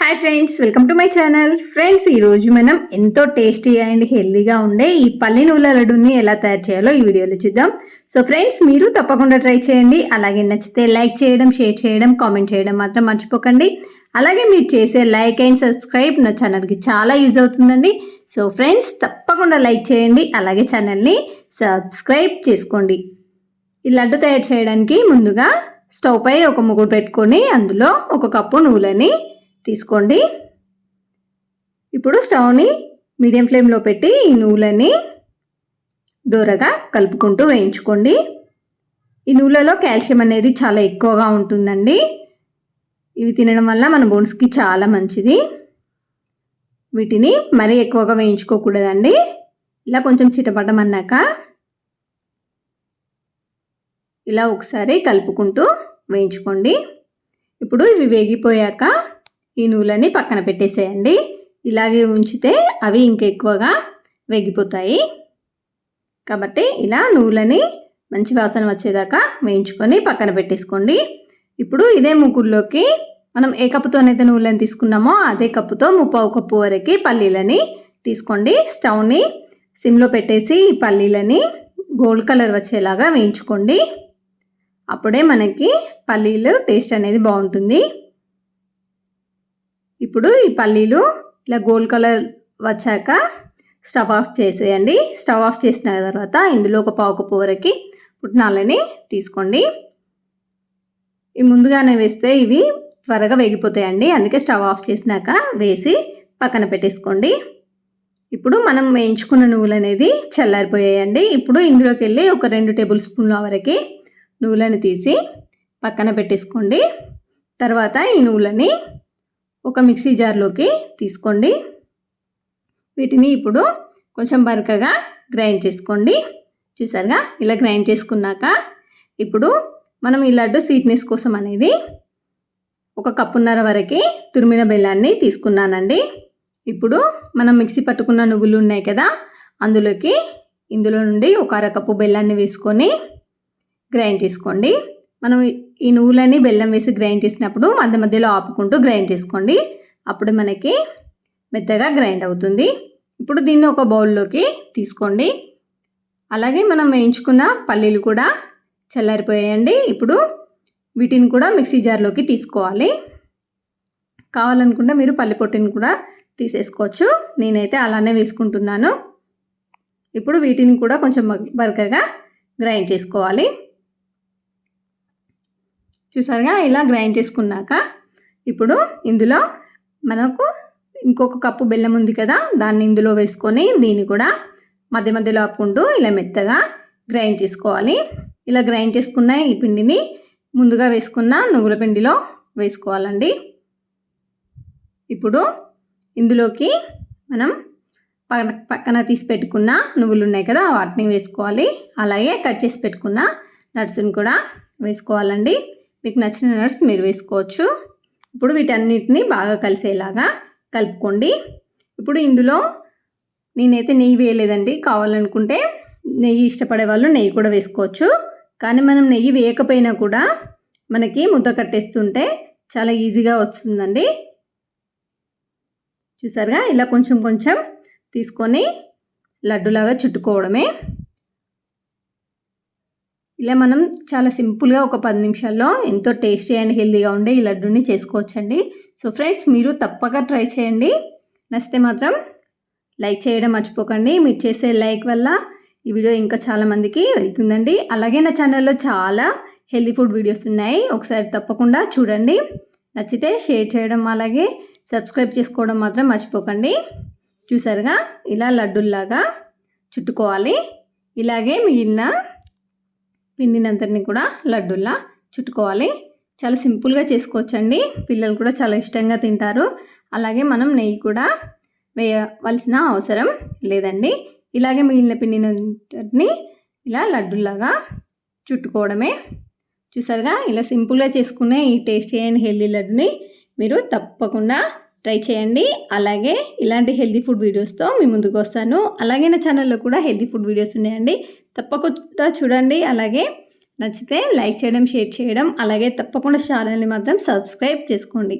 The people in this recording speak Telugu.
Hi friends welcome to my channel friends ఈరోజు మనం ఎంతో టేస్టీ అండ్ హెల్దీగా ఉండే ఈ పల్లి నువ్వుల లడ్డుని ఎలా తయారు చేయాలో ఈ వీడియోలో చూద్దాం. సో ఫ్రెండ్స్ మీరు తప్పకుండా ట్రై చేయండి. అలాగే నచ్చితే లైక్ చేయడం షేర్ చేయడం కామెంట్ చేయడం మాత్రం మర్చిపోకండి. అలాగే మీరు చేసే లైక్ అండ్ సబ్స్క్రైబ్ నా ఛానల్కి చాలా యూజ్ అవుతుందండి. సో ఫ్రెండ్స్ తప్పకుండా లైక్ చేయండి. అలాగే ఛానల్ని సబ్స్క్రైబ్ చేసుకోండి. ఈ లడ్డు తయారు చేయడానికి ముందుగా స్టవ్ పై ఒక ముగ్గురు పెట్టుకొని అందులో ఒక కప్పు నువ్వులని తీసుకోండి. ఇప్పుడు స్టవ్ని మీడియం ఫ్లేమ్లో పెట్టి ఈ నువ్వులని దూరగా కలుపుకుంటూ వేయించుకోండి. ఈ నువ్వులలో కాల్షియం అనేది చాలా ఎక్కువగా ఉంటుందండి. ఇవి తినడం వల్ల మన బోన్స్కి చాలా మంచిది. వీటిని మరీ ఎక్కువగా వేయించుకోకూడదండి. ఇలా కొంచెం చిటపడమన్నాక ఇలా ఒకసారి కలుపుకుంటూ వేయించుకోండి. ఇప్పుడు ఇవి వేగిపోయాక ఈ నూలని పక్కన పెట్టేసేయండి. ఇలాగే ఉంచితే అవి ఇంకెక్కువగా వేగిపోతాయి. కాబట్టి ఇలా నూలని మంచి వాసన వచ్చేదాకా వేయించుకొని పక్కన పెట్టేసుకోండి. ఇప్పుడు ఇదే ముగ్గురులోకి మనం ఏ కప్పుతోనైతే నూనెలను తీసుకున్నామో అదే కప్పుతో ముప్పావు కప్పు వరకు పల్లీలని తీసుకోండి. స్టవ్ని సిమ్లో పెట్టేసి ఈ పల్లీలని గోల్డ్ కలర్ వచ్చేలాగా వేయించుకోండి. అప్పుడే మనకి పల్లీలు టేస్ట్ అనేది బాగుంటుంది. ఇప్పుడు ఈ పల్లీలు ఇలా గోల్డ్ కలర్ వచ్చాక స్టవ్ ఆఫ్ చేసేయండి. స్టవ్ ఆఫ్ చేసిన తర్వాత ఇందులో ఒక పావుకు పూరకి పుట్నాలని తీసుకోండి. ఈ ముందుగానే వేస్తే ఇవి త్వరగా వేగిపోతాయండి. అందుకే స్టవ్ ఆఫ్ చేసినాక వేసి పక్కన పెట్టేసుకోండి. ఇప్పుడు మనం వేయించుకున్న నువ్వులు అనేది చల్లారిపోయాయండి. ఇప్పుడు ఇందులోకి వెళ్ళి ఒక రెండు టేబుల్ స్పూన్ల వరకు నువ్వులను తీసి పక్కన పెట్టేసుకోండి. తర్వాత ఈ నువ్వులని ఒక మిక్సీ జార్లోకి తీసుకోండి. వీటిని ఇప్పుడు కొంచెం బరకగా గ్రైండ్ చేసుకోండి. చూసారుగా? ఇలా గ్రైండ్ చేసుకున్నాక ఇప్పుడు మనం ఈ లడ్డు స్వీట్నెస్ కోసం అనేది ఒక కప్పున్నర వరకు తురిమిన బెల్లాన్ని తీసుకున్నానండి. ఇప్పుడు మనం మిక్సీ పట్టుకున్న నువ్వులు ఉన్నాయి కదా? అందులోకి ఇందులో నుండి ఒక అరకప్పు బెల్లాన్ని వేసుకొని గ్రైండ్ చేసుకోండి. మనం ఈ నువ్వులని బెల్లం వేసి గ్రైండ్ చేసినప్పుడు మధ్య మధ్యలో ఆపుకుంటూ గ్రైండ్ చేసుకోండి. అప్పుడు మనకి మెత్తగా గ్రైండ్ అవుతుంది. ఇప్పుడు దీన్ని ఒక బౌల్లోకి తీసుకోండి. అలాగే మనం వేయించుకున్న పల్లీలు కూడా చల్లారిపోయాయండి. ఇప్పుడు వీటిని కూడా మిక్సీ జార్లోకి తీసుకోవాలి. కావాలనుకుంటే మీరు పల్లి పొట్టిని కూడా తీసేసుకోవచ్చు. నేనైతే అలానే వేసుకుంటున్నాను. ఇప్పుడు వీటిని కూడా కొంచెం బరకగా గ్రైండ్ చేసుకోవాలి. చూసారుగా? ఇలా గ్రైండ్ చేసుకున్నాక ఇప్పుడు ఇందులో మనకు ఇంకొక కప్పు బెల్లం ఉంది కదా? దాన్ని ఇందులో వేసుకొని దీన్ని కూడా మధ్య మధ్యలో ఆపుకుంటూ ఇలా మెత్తగా గ్రైండ్ చేసుకోవాలి. ఇలా గ్రైండ్ చేసుకున్న ఈ పిండిని ముందుగా వేసుకున్న నువ్వుల పిండిలో వేసుకోవాలండి. ఇప్పుడు ఇందులోకి మనం పక్కన తీసి పెట్టుకున్న నువ్వులు ఉన్నాయి కదా? వాటిని వేసుకోవాలి. అలాగే కట్ చేసి పెట్టుకున్న నట్స్ని కూడా వేసుకోవాలండి. మీకు నచ్చిన నట్స్ మీరు వేసుకోవచ్చు. ఇప్పుడు వీటన్నిటిని బాగా కలిసేలాగా కలుపుకోండి. ఇప్పుడు ఇందులో నేనైతే నెయ్యి వేయలేదండి. కావాలనుకుంటే నెయ్యి ఇష్టపడే వాళ్ళు నెయ్యి కూడా వేసుకోవచ్చు. కానీ మనం నెయ్యి వేయకపోయినా కూడా మనకి ముద్ద కట్టేస్తుంటే చాలా ఈజీగా వస్తుందండి. చూసారుగా? ఇలా కొంచెం కొంచెం తీసుకొని లడ్డులాగా చుట్టుకోవడమే. ఇలా మనం చాలా సింపుల్గా ఒక పది నిమిషాల్లో ఎంతో టేస్టీ అండ్ హెల్తీగా ఉండే ఈ లడ్డూని చేసుకోవచ్చండి. సో ఫ్రెండ్స్ మీరు తప్పక ట్రై చేయండి. నచ్చితే మాత్రం లైక్ చేయడం మర్చిపోకండి. మీరు చేసే లైక్ వల్ల ఈ వీడియో ఇంకా చాలామందికి వెళ్తుందండి. అలాగే నా ఛానల్లో చాలా హెల్తీ ఫుడ్ వీడియోస్ ఉన్నాయి. ఒకసారి తప్పకుండా చూడండి. నచ్చితే షేర్ చేయడం అలాగే సబ్స్క్రైబ్ చేసుకోవడం మాత్రం మర్చిపోకండి. చూసారుగా? ఇలా లడ్డుల్లాగా చుట్టుకోవాలి. ఇలాగే మిగిలిన పిండినంతటిని కూడా లడ్డూలా చుట్టుకోవాలి. చాలా సింపుల్గా చేసుకోవచ్చండి. పిల్లలు కూడా చాలా ఇష్టంగా తింటారు. అలాగే మనం నెయ్యి కూడా వేయవలసిన అవసరం లేదండి. ఇలాగే మిగిలిన పిండినంతటిని ఇలా లడ్డులాగా చుట్టుకోవడమే. చూసారుగా? ఇలా సింపుల్గా చేసుకునే ఈ టేస్టీ అండ్ హెల్దీ లడ్డుని మీరు తప్పకుండా ట్రై చేయండి. అలాగే ఇలాంటి హెల్దీ ఫుడ్ వీడియోస్తో మీ ముందుకు వస్తాను. అలాగే నా ఛానల్లో కూడా హెల్దీ ఫుడ్ వీడియోస్ ఉన్నాయండి. తప్పకుండా చూడండి. అలాగే నచ్చితే లైక్ చేయడం షేర్ చేయడం అలాగే తప్పకుండా ఛానల్ని మాత్రం సబ్స్క్రైబ్ చేసుకోండి.